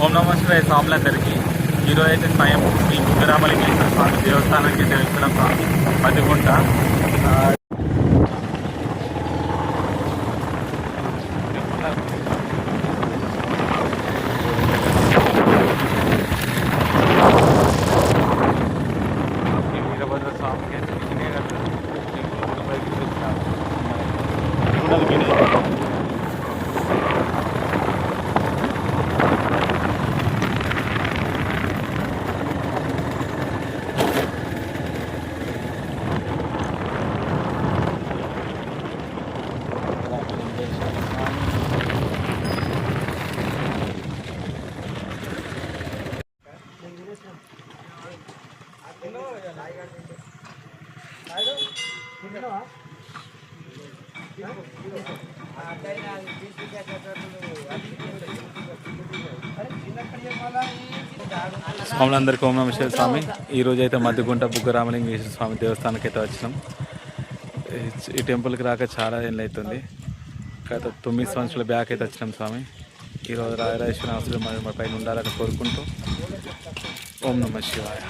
ఓం నమ శివాయ స్వాములందరికీ ఈరోజు అయితే స్వయం శ్రీ బుగ్గరామలింగేశ్వర స్వామి దేవస్థానానికి అయితే వెళ్తున్నాం స్వామి పదిగుంట ఆ, ఈ వీరభద్ర స్వామికి అయితే ఇదే కదా, ఈ గుడి పైకి వచ్చాము. స్వాములందరికీ ఓం నమ స్వామి. ఈరోజు అయితే మధ్యగుంట బుగ్గరామలింగేశ్వర స్వామి దేవస్థానానికి అయితే వచ్చినాం. ఈ- టెంపుల్కి రాక చాలా ఏళ్ళు అవుతుంది గత తొమ్మిది సంవత్సరాల బ్యాక్ అయితే వచ్చినాం స్వామి. ఈరోజు రాయరాజేశ్వర అవసరం మరి మా పైన ఉండాలని కోరుకుంటూ ఓం నమ శివాయ.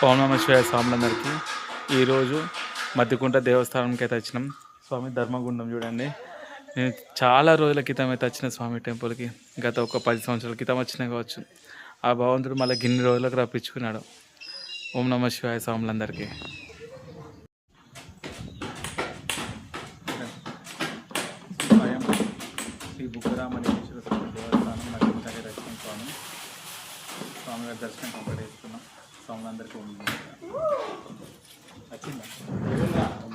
పౌర్ణమ శివాయ స్వాములందరికీ. ఈరోజు మధ్యకుంట దేవస్థానంకి అయితే వచ్చినాం. స్వామి ధర్మగుండం చూడండి. నేను చాలా రోజుల క్రితం అయితే వచ్చిన స్వామి టెంపుల్కి. గత ఒక పది సంవత్సరాల క్రితం వచ్చినా కావచ్చు. ఆ భగవంతుడు మళ్ళీ గిన్ని రోజులకు రప్పించుకున్నాడు. ఓం నమ శివాయ స్వాములందరికీ. శ్రీ బుగ్గరామలింగేశ్వర స్వామి దేవస్థానం మధ్యకుంటకి దర్శనం స్వామి. స్వామివారి దర్శనం కంప్లీట్ చేసుకున్నాం. స్వాములందరికీ ఓం వచ్చిందా? ఓం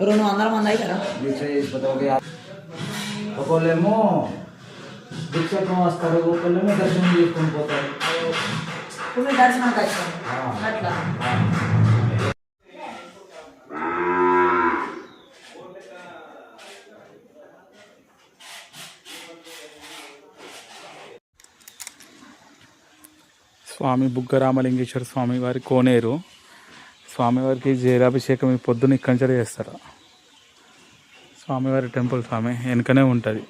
రెండు వందల మంది అవుతారా ఒకళ్ళేమో దీక్షకు వస్తారు ఒకళ్ళేమో దర్శనం చేసుకొని పోతారు ఇప్పుడు స్వామి బుగ్గరామలింగేశ్వర స్వామి వారి కోనేరు. స్వామివారికి జైలాభిషేకం ఈ పొద్దున్న ఇక్కడి చేస్తారు. స్వామివారి టెంపుల్ స్వామి వెనుకనే ఉంటుంది.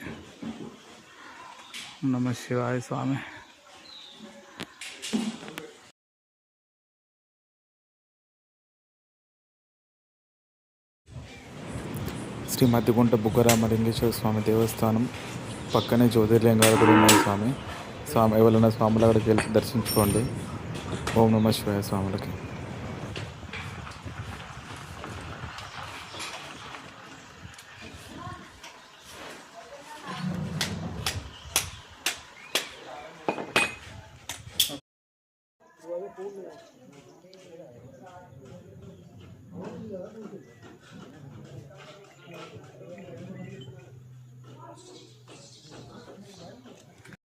నమ శివాయ స్వామి. శ్రీ మధ్యగుంట బుగ్గరామలింగేశ్వర స్వామి దేవస్థానం పక్కనే జ్యోతిర్లింగాలు కూడా ఉన్నాయి స్వామి. స్వామి ఎవరైనా స్వాముల అక్కడికి వెళ్ళి దర్శించుకోండి. ఓం నమ శివాయ స్వాములకి.